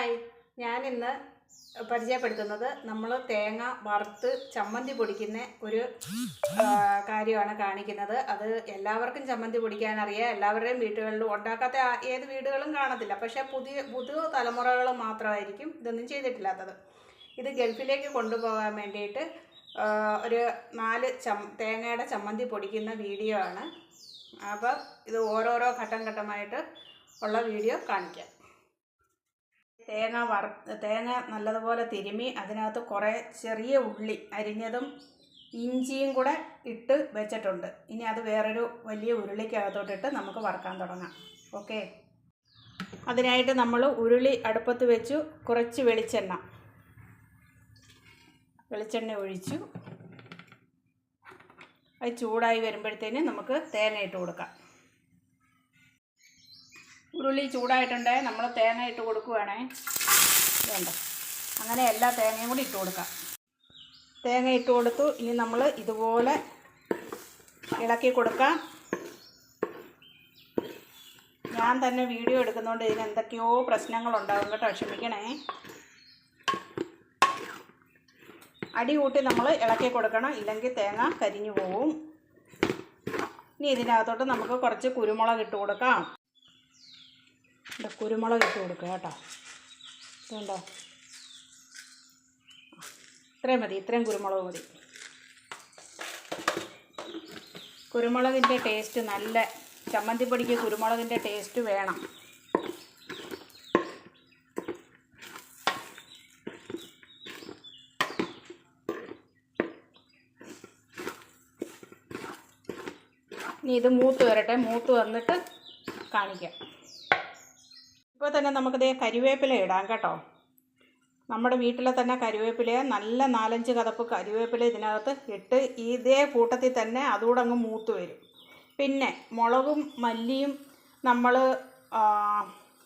Hi. ഞാനിന്ന് പരിചയപ്പെടുത്തുന്നത് നമ്മൾ തേങ്ങ വറുത്ത് ചമ്മന്തി പൊടിക്കുന്ന ഒരു കാര്യമാണ് കാണിക്കുന്നത്. അത് എല്ലാവർക്കും ചമ്മന്തി പൊടിക്കാൻ അറിയാം എല്ലാവരുടെയും വീടുകളിലും ഉണ്ടാക്കാത്ത ഏത് വീടുകളും കാണത്തില്ല. പക്ഷേ പുതിയ പുതിയ തലമുറകൾ മാത്രമായിരിക്കും ഇതൊന്നും ചെയ്തിട്ടില്ലാത്തത്. ഇത് ഗൾഫിലേക്ക് കൊണ്ടുപോകാൻ വേണ്ടിയിട്ട് ഒരു നാല് ചം തേങ്ങയുടെ ചമ്മന്തി പൊടിക്കുന്ന വീഡിയോ ആണ്. അപ്പം ഇത് ഓരോരോ ഘട്ടം ഘട്ടമായിട്ട് ഉള്ള വീഡിയോ കാണിക്കാം. തേങ്ങ വറ തേങ്ങ നല്ലതുപോലെ തിരുമി അതിനകത്ത് കുറേ ചെറിയ ഉള്ളി അരിഞ്ഞതും ഇഞ്ചിയും കൂടെ ഇട്ട് വെച്ചിട്ടുണ്ട്. ഇനി അത് വേറൊരു വലിയ ഉരുളിക്കകത്തോട്ടിട്ട് നമുക്ക് വറക്കാൻ തുടങ്ങാം. ഓക്കെ? അതിനായിട്ട് നമ്മൾ ഉരുളി അടുപ്പത്ത് വെച്ചു കുറച്ച് വെളിച്ചെണ്ണ. വെളിച്ചെണ്ണ ഒഴിച്ചു. അത് ചൂടായി വരുമ്പോഴത്തേന് നമുക്ക് തേങ്ങ ഇട്ട് കൊടുക്കാം. ഉരുളി ചൂടായിട്ടുണ്ട്. നമ്മൾ തേങ്ങ ഇട്ട് കൊടുക്കുവാണേ. വേണ്ട അങ്ങനെ എല്ലാ തേങ്ങയും കൂടി ഇട്ട് കൊടുക്കാം. തേങ്ങ ഇട്ട് കൊടുത്തു. ഇനി നമ്മൾ ഇതുപോലെ ഇളക്കി കൊടുക്കാം. ഞാൻ തന്നെ വീഡിയോ എടുക്കുന്നതുകൊണ്ട് ഇതിന് എന്തൊക്കെയോ പ്രശ്നങ്ങളുണ്ടാകും കേട്ടോ. ക്ഷമിക്കണേ. അടി കൂട്ടി നമ്മൾ ഇളക്കി കൊടുക്കണം. ഇല്ലെങ്കിൽ തേങ്ങ കരിഞ്ഞു പോവും. ഇനി ഇതിനകത്തോട്ട് നമുക്ക് കുറച്ച് കുരുമുളക് ഇട്ട് കൊടുക്കാം. ഇവിടെ കുരുമുളക് ഇട്ട് കൊടുക്കുക കേട്ടോ. ഇതുണ്ടോ ഇത്രയും മതി ഇത്രയും കുരുമുളക് മതി. കുരുമുളകിന്റെ ടേസ്റ്റ് നല്ല ചമ്മന്തിപ്പൊടിക്ക് കുരുമുളകിന്റെ ടേസ്റ്റ് വേണം. ഇനി ഇത് മൂത്ത് വരട്ടെ മൂത്ത് വന്നിട്ട് കാണിക്കാം. ഇപ്പോൾ തന്നെ നമുക്കിത് കരിവേപ്പില ഇടാം കേട്ടോ. നമ്മുടെ വീട്ടിലെ തന്നെ കരിവേപ്പില നല്ല നാലഞ്ച് കതപ്പ് കരിവേപ്പില ഇതിനകത്ത് ഇട്ട് ഇതേ കൂട്ടത്തിൽ തന്നെ അതുകൂടെ അങ്ങ് മൂത്ത് വരും. പിന്നെ മുളകും മല്ലിയും നമ്മൾ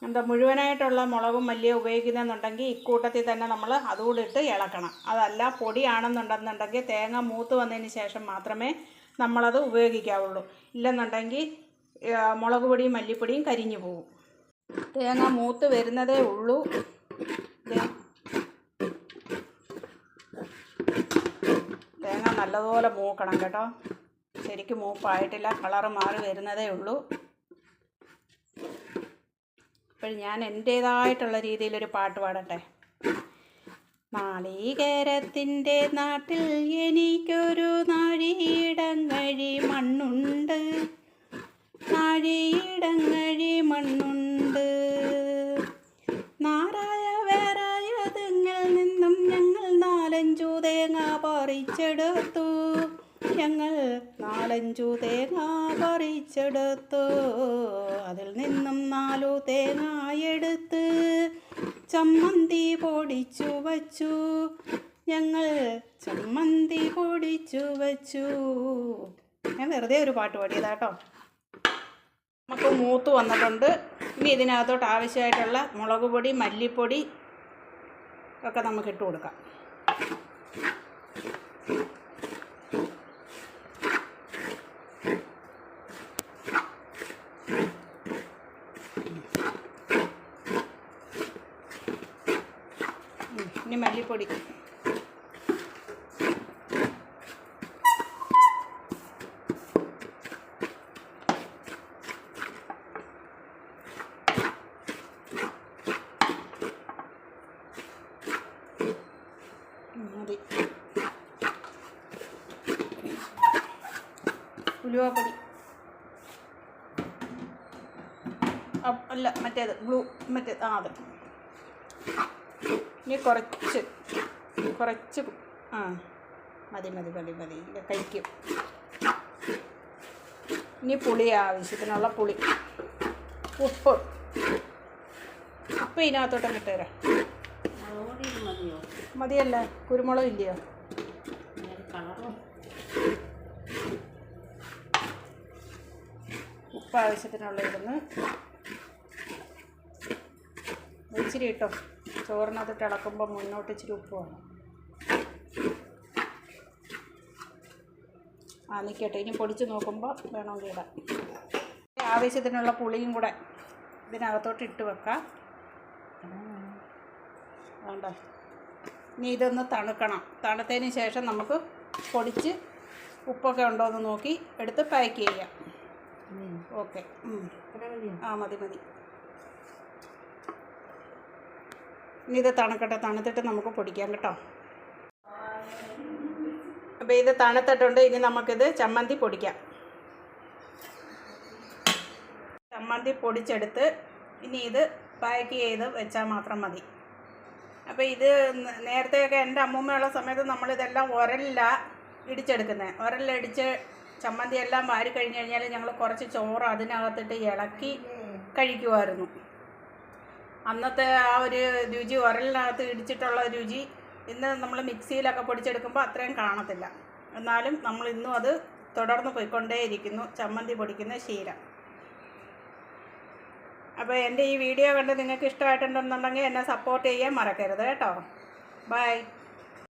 എന്താ മുഴുവനായിട്ടുള്ള മുളകും മല്ലിയും ഉപയോഗിക്കുന്നതെന്നുണ്ടെങ്കിൽ ഇക്കൂട്ടത്തിൽ തന്നെ നമ്മൾ അതുകൂടെ ഇട്ട് ഇളക്കണം. അതല്ല പൊടിയാണെന്നുണ്ടെന്നുണ്ടെങ്കിൽ തേങ്ങ മൂത്ത് വന്നതിന് ശേഷം മാത്രമേ നമ്മളത് ഉപയോഗിക്കാവുള്ളൂ. ഇല്ലെന്നുണ്ടെങ്കിൽ മുളക് പൊടിയും മല്ലിപ്പൊടിയും കരിഞ്ഞു പോകും. തേങ്ങ മൂത്ത് വരുന്നതേ ഉള്ളൂ. തേങ്ങ നല്ലതുപോലെ മൂക്കണം കേട്ടോ. ശരിക്കും മൂപ്പായിട്ടില്ല കളറ് മാറി വരുന്നതേ ഉള്ളൂ. അപ്പോൾ ഞാൻ എന്റേതായിട്ടുള്ള രീതിയിലൊരു പാട്ട് പാടട്ടെ. നാളികേരത്തിന്റെ നാട്ടിൽ എനിക്കൊരു പറിച്ചെടുത്തു. ഞങ്ങൾ നാലഞ്ചു തേങ്ങ പറിച്ചെടുത്തു. അതിൽ നിന്നും നാലു തേങ്ങ എടുത്ത് ചമ്മന്തി പൊടിച്ചു വച്ചു. ഞങ്ങൾ ചമ്മന്തി പൊടിച്ചു വച്ചു. ഞാൻ വെറുതെ ഒരു പാട്ട് പാടിയതാട്ടോ. നമുക്ക് മൂത്ത് വന്നിട്ടുണ്ട്. ഇനി ഇതിനകത്തോട്ട് ആവശ്യമായിട്ടുള്ള മുളക് പൊടി മല്ലിപ്പൊടി ഒക്കെ നമുക്ക് ഇട്ട് കൊടുക്കാം. ഇനി മല്ലിപ്പൊടി ഉം, മതി ഉലുവാപ്പൊടി. അല്ല മറ്റേത് ബ്ലൂ മറ്റേ ആ അത്. ഇനി കുറച്ച് കുറച്ച് ആ മതി മതി മതി മതി. കഴിക്കും. ഇനി പുളി ആവശ്യത്തിനുള്ള പുളി. ഉപ്പ്. ഉപ്പ് ഇതിനകത്തോട്ട് മതിയോ? മതിയല്ലേ? കുരുമുളക് ഇല്ലയോ? ഉപ്പ് ആവശ്യത്തിനുള്ള ഇടുന്ന് ഇച്ചിരി ഇട്ടോ. ചോറിനകത്തിട്ട് ഇളക്കുമ്പോൾ മുന്നോട്ട് ഇച്ചിരി ഉപ്പ് വേണം. ആ നിൽക്കട്ടെ ഇനി പൊടിച്ച് നോക്കുമ്പോൾ വേണമെങ്കിൽ ഇടാം. ആവശ്യത്തിനുള്ള പുളിയും കൂടെ ഇതിനകത്തോട്ട് ഇട്ട് വെക്കാം. വേണ്ട. ഇനി ഇതൊന്ന് തണുക്കണം. തണുത്തതിന് ശേഷം നമുക്ക് പൊടിച്ച് ഉപ്പൊക്കെ ഉണ്ടോ എന്ന് നോക്കി എടുത്ത് പാക്ക് ചെയ്യാം. ഓക്കെ. ആ മതി മതി. ഇനി ഇത് തണുക്കട്ടെ തണുത്തിട്ട് നമുക്ക് പൊടിക്കാം കേട്ടോ. അപ്പോൾ ഇത് തണുത്തിട്ടുണ്ട് ഇനി നമുക്കിത് ചമ്മന്തി പൊടിക്കാം. ചമ്മന്തി പൊടിച്ചെടുത്ത് ഇനി ഇത് പാക്ക് ചെയ്ത് വെച്ചാൽ മാത്രം മതി. അപ്പോൾ ഇത് നേരത്തെയൊക്കെ എന്റെ അമ്മൂമ്മയുള്ള സമയത്ത് നമ്മളിതെല്ലാം ഉരലിലാണ് ഇടിച്ചെടുക്കുന്നത് ഉരലിടിച്ച് ചമ്മന്തി എല്ലാം വാരി കഴിഞ്ഞ് കഴിഞ്ഞാൽ ഞങ്ങൾ കുറച്ച് ചോറ് അതിനകത്തിട്ട് ഇളക്കി കഴിക്കുമായിരുന്നു അന്നത്തെ ആ ഒരു രുചി ഉരലിനകത്ത് ഇടിച്ചിട്ടുള്ള രുചി ഇന്ന് നമ്മൾ മിക്സിയിലൊക്കെ പൊടിച്ചെടുക്കുമ്പോൾ അത്രയും കാണത്തില്ല. എന്നാലും നമ്മൾ ഇന്നും അത് തുടർന്ന് പോയിക്കൊണ്ടേയിരിക്കുന്നു ചമ്മന്തി പൊടിക്കുന്ന ശീലം അപ്പോൾ എന്റെ ഈ വീഡിയോ കണ്ട് നിങ്ങൾക്ക് ഇഷ്ടമായിട്ടുണ്ടെന്നുണ്ടെങ്കിൽ എന്നെ സപ്പോർട്ട് ചെയ്യാൻ മറക്കരുത് കേട്ടോ. ബൈ.